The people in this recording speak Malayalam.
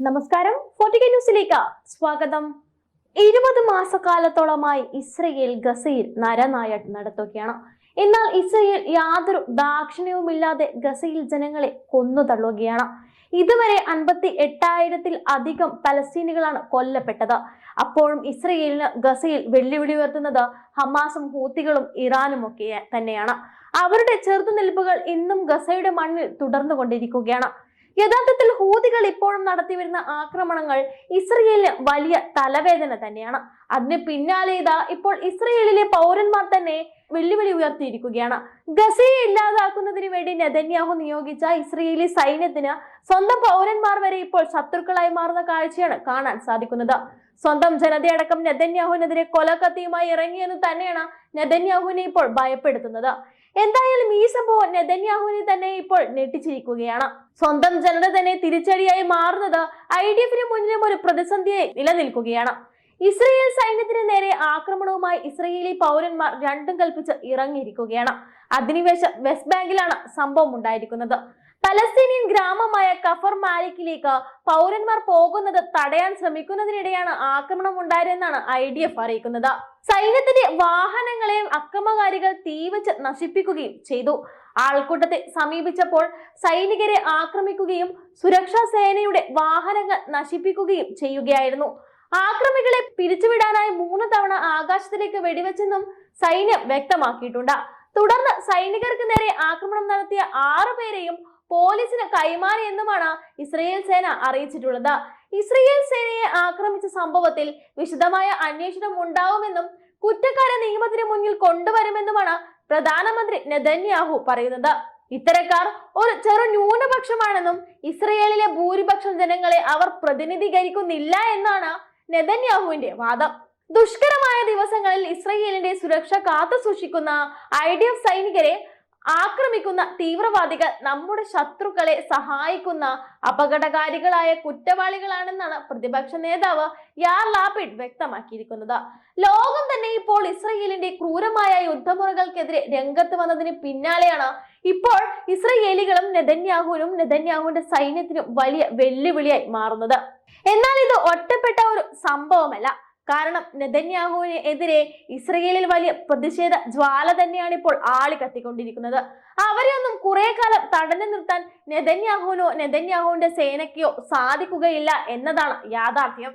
നമസ്കാരം. ഫോർട്ടിക ന്യൂസിലേക്ക് സ്വാഗതം. ഇരുപത് മാസക്കാലത്തോളമായി ഇസ്രയേൽ ഗസയിൽ നരനായ നടത്തുകയാണ്. എന്നാൽ ഇസ്രയേൽ യാതൊരു ദാക്ഷിണ്യവുമില്ലാതെ ഗസയിൽ ജനങ്ങളെ കൊന്നു തള്ളുകയാണ്. ഇതുവരെ അൻപത്തി എട്ടായിരത്തിൽ അധികം പലസ്തീനികളാണ് കൊല്ലപ്പെട്ടത്. അപ്പോഴും ഇസ്രയേലിന് ഗസയിൽ വെല്ലുവിളി ഉയർത്തുന്നത് ഹമാസും ഹൂത്തികളും ഇറാനും ഒക്കെ തന്നെയാണ്. അവരുടെ ചെറുത്തുനിൽപ്പുകൾ ഇന്നും ഗസയുടെ മണ്ണിൽ തുടർന്നുകൊണ്ടിരിക്കുകയാണ്. യഥാർത്ഥത്തിൽ ഹൂതികൾ ഇപ്പോഴും നടത്തിവരുന്ന ആക്രമണങ്ങൾ ഇസ്രയേലിന് വലിയ തലവേദന തന്നെയാണ്. അതിന് പിന്നാലെ ഇതാ ഇപ്പോൾ ഇസ്രയേലിലെ പൗരന്മാർ തന്നെ വെല്ലുവിളി ഉയർത്തിയിരിക്കുകയാണ്. ഗസയെ ഇല്ലാതാക്കുന്നതിന് വേണ്ടി നെതന്യാഹു നിയോഗിച്ച ഇസ്രയേലി സൈന്യത്തിന് സ്വന്തം പൗരന്മാർ വരെ ഇപ്പോൾ ശത്രുക്കളായി മാറുന്ന കാഴ്ചയാണ് കാണാൻ സാധിക്കുന്നത്. സ്വന്തം ജനതയടക്കം നെതന്യാഹുവിനെതിരെ കൊലക്കത്തിയുമായി ഇറങ്ങിയെന്ന് തന്നെയാണ് നെതന്യാഹുവിനെ ഇപ്പോൾ ഭയപ്പെടുത്തുന്നത്. എന്തായാലും ഈ സംഭവം നെതന്യാഹുവിനെ തന്നെ ഇപ്പോൾ ഞെട്ടിച്ചിരിക്കുകയാണ്. സ്വന്തം ജനത തന്നെ തിരിച്ചടിയായി മാറുന്നത് ഐ ഡി എഫിന് മുന്നിലും ഒരു പ്രതിസന്ധിയായി നിലനിൽക്കുകയാണ്. ഇസ്രയേൽ സൈന്യത്തിന് നേരെ ആക്രമണവുമായി ഇസ്രയേലി പൗരന്മാർ രണ്ടും കൽപ്പിച്ച് ഇറങ്ങിയിരിക്കുകയാണ്. അധിനിവേശം വെസ്റ്റ് ബാങ്കിലാണ് സംഭവം ഉണ്ടായിരിക്കുന്നത്. പലസ്തീനിയൻ ഗ്രാമമായ കഫർ മാലിക്കിലേക്ക് പൗരന്മാർ പോകുന്നത് തടയാൻ ശ്രമിക്കുന്നതിനിടെയാണ് ആക്രമണം ഉണ്ടായതെന്നാണ് ഐ ഡി എഫ് അറിയിക്കുന്നത്. സൈന്യത്തിന്റെ വാഹനങ്ങളെയും അക്രമകാരികൾ തീവച്ച് നശിപ്പിക്കുകയും ചെയ്തു. ആൾക്കൂട്ടത്തെ സമീപിച്ചപ്പോൾ സൈനികരെ ആക്രമിക്കുകയും സുരക്ഷാ സേനയുടെ വാഹനങ്ങൾ നശിപ്പിക്കുകയും ചെയ്യുകയായിരുന്നു. ആക്രമികളെ പിരിച്ചുവിടാനായി മൂന്ന് തവണ ആകാശത്തിലേക്ക് വെടിവെച്ചെന്നും സൈന്യം വ്യക്തമാക്കിയിട്ടുണ്ട്. തുടർന്ന് സൈനികർക്ക് നേരെ ആക്രമണം നടത്തിയ ആറു പേരെയും പോലീസിന് കൈമാറി എന്നുമാണ് ഇസ്രയേൽ സേന അറിയിച്ചിട്ടുള്ളത്. ഇസ്രയേൽ സേനയെ ആക്രമിച്ച സംഭവത്തിൽ വിശദമായ അന്വേഷണം ഉണ്ടാവുമെന്നും കുറ്റക്കാരെ നിയമത്തിന് മുന്നിൽ കൊണ്ടുവരുമെന്നുമാണ് പ്രധാനമന്ത്രി നെതന്യാഹു പറയുന്നത്. ഇത്തരക്കാർ ഒരു ചെറു ന്യൂനപക്ഷമാണെന്നും ഇസ്രയേലിലെ ഭൂരിപക്ഷം ജനങ്ങളെ അവർ പ്രതിനിധീകരിക്കുന്നില്ല എന്നാണ് നെതന്യാഹുവിന്റെ വാദം. ദുഷ്കരമായ ദിവസങ്ങളിൽ ഇസ്രയേലിന്റെ സുരക്ഷ കാത്തു സൂക്ഷിക്കുന്ന ഐ ഡി എഫ് സൈനികരെ ആക്രമിക്കുന്ന തീവ്രവാദികൾ നമ്മുടെ ശത്രുക്കളെ സഹായിക്കുന്ന അപകടകാരികളായ കുറ്റവാളികളാണെന്നാണ് പ്രതിപക്ഷ നേതാവ് യാർ ലാപിഡ് വ്യക്തമാക്കിയിരിക്കുന്നത്. ലോകം തന്നെ ഇപ്പോൾ ഇസ്രയേലിന്റെ ക്രൂരമായ യുദ്ധമുറകൾക്കെതിരെ രംഗത്ത് വന്നതിന് പിന്നാലെയാണ് ഇപ്പോൾ ഇസ്രയേലികളും നെതന്യാഹുവിനും നെതന്യാഹുവിന്റെ സൈന്യത്തിനും വലിയ വെല്ലുവിളിയായി മാറുന്നത്. എന്നാൽ ഇത് ഒറ്റപ്പെട്ട ഒരു സംഭവമല്ല. കാരണം നെതന്യാഹുവിന് എതിരെ ഇസ്രയേലിൽ വലിയ പ്രതിഷേധ ജ്വാല തന്നെയാണ് ഇപ്പോൾ ആളി കത്തിക്കൊണ്ടിരിക്കുന്നത്. അവരെ ഒന്നും കുറെ കാലം തടഞ്ഞു നിർത്താൻ നെതന്യാഹുവിനോ നെതന്യാഹുവിന്റെ സേനയ്ക്കോ സാധിക്കുകയില്ല എന്നതാണ് യാഥാർത്ഥ്യം.